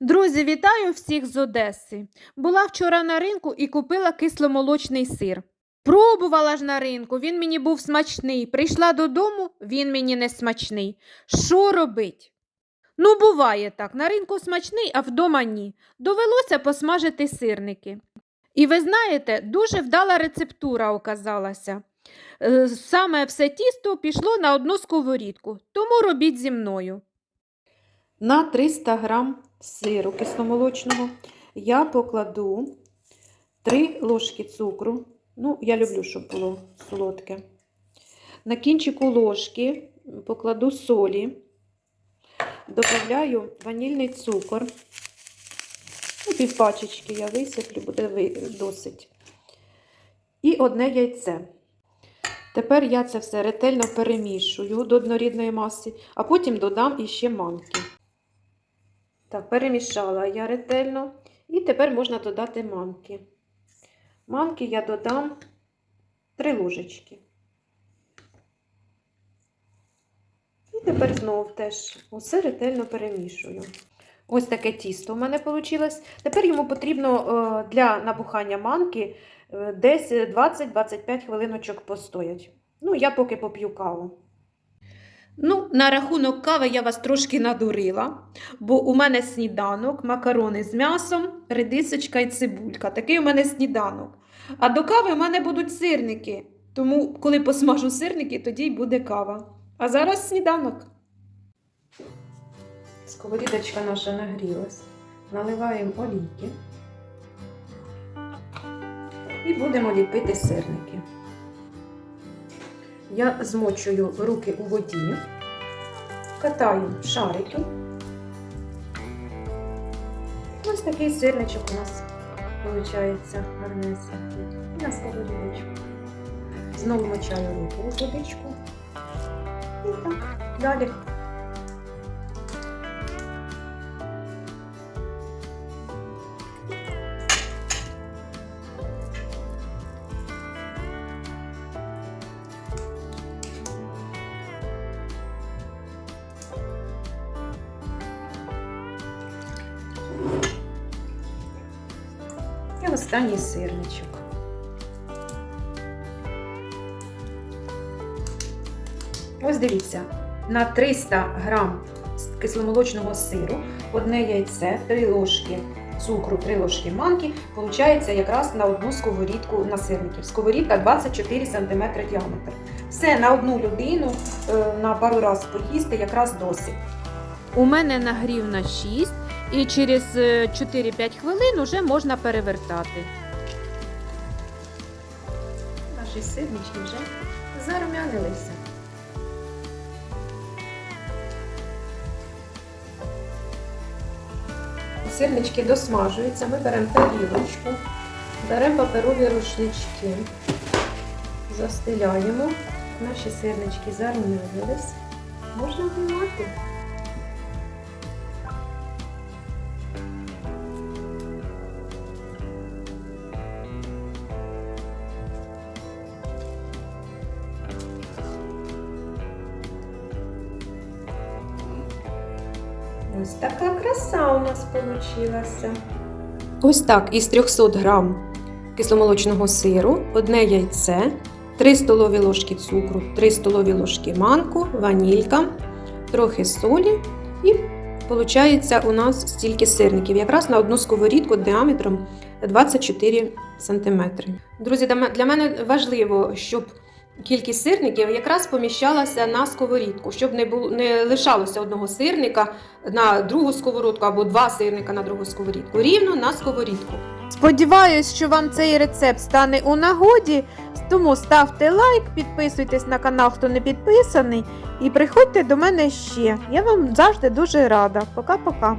Друзі, вітаю всіх з Одеси. Була вчора на ринку і купила кисломолочний сир. Пробувала ж на ринку, він мені був смачний. Прийшла додому, він мені не смачний. Що робить? Ну, буває так. На ринку смачний, а вдома ні. Довелося посмажити сирники. І ви знаєте, дуже вдала рецептура оказалася. Е, Саме все тісто пішло на одну сковорідку, тому робіть зі мною. На 300 грам сиру кисломолочного я покладу 3 ложки цукру. Ну, я люблю, щоб було солодке. На кінчику ложки покладу солі, додаю ванільний цукор. Ну, півпачечки я висиплю, буде досить. І одне яйце. Тепер я це все ретельно перемішую до однорідної маси, а потім додам іще манки. Так, перемішала я ретельно. І тепер можна додати манки. Манки я додам 3 ложечки. І тепер знову теж усе ретельно перемішую. Ось таке тісто у мене вийшло. Тепер йому потрібно е, для набухання манки е, десь 20-25 хвилиночок постоять. Ну, я поки поп'ю каву. Ну, на рахунок кави я вас трошки надурила, бо у мене сніданок, макарони з м'ясом, редисочка і цибулька. Такий у мене сніданок. А до кави в мене будуть сирники. Тому, коли посмажу сирники, тоді й буде кава. А зараз сніданок. Сковорідочка наша нагрілась. Наливаємо олійки. І будемо ліпити сирники. Я змочую руки у воді, катаю шарики. Ось такий сирничок у нас виходить гарнесенький. На сковорідочку. Знову мочаю руки у водичку. І так, далі. Останній сирничок. Ось дивіться, на 300 грам кисломолочного сиру, одне яйце, 3 ложки цукру, 3 ложки манки, виходить якраз на одну сковорідку на сирників. Сковорідка 24 см діаметр. Все на одну людину, е, на пару разів поїсти якраз досить. У мене нагрів на 6 і через е, 4-5 хвилин вже можна перевертати. Наші сирнички вже зарум'янилися. Сирнички досмажуються, ми беремо тарілочку, беремо паперові рушнички, застеляємо. Наші сирнички зарум'янились. Можна знімати. Ось така краса у нас вийшла. Ось так, із 300 грам кисломолочного сиру, одне яйце, 3 столові ложки цукру, 3 столові ложки манку, ванілька, трохи солі і виходить у нас стільки сирників, якраз на одну сковорідку діаметром 24 см. Друзі, для мене важливо, щоб кількість сирників якраз поміщалася на сковорідку, щоб не було не лишалося одного сирника на другу сковорідку або два сирника на другу сковорідку. Рівно на сковорідку. Сподіваюсь, що вам цей рецепт стане у нагоді. Тому ставте лайк, підписуйтесь на канал, хто не підписаний, і приходьте до мене ще. Я вам завжди дуже рада. Пока-пока.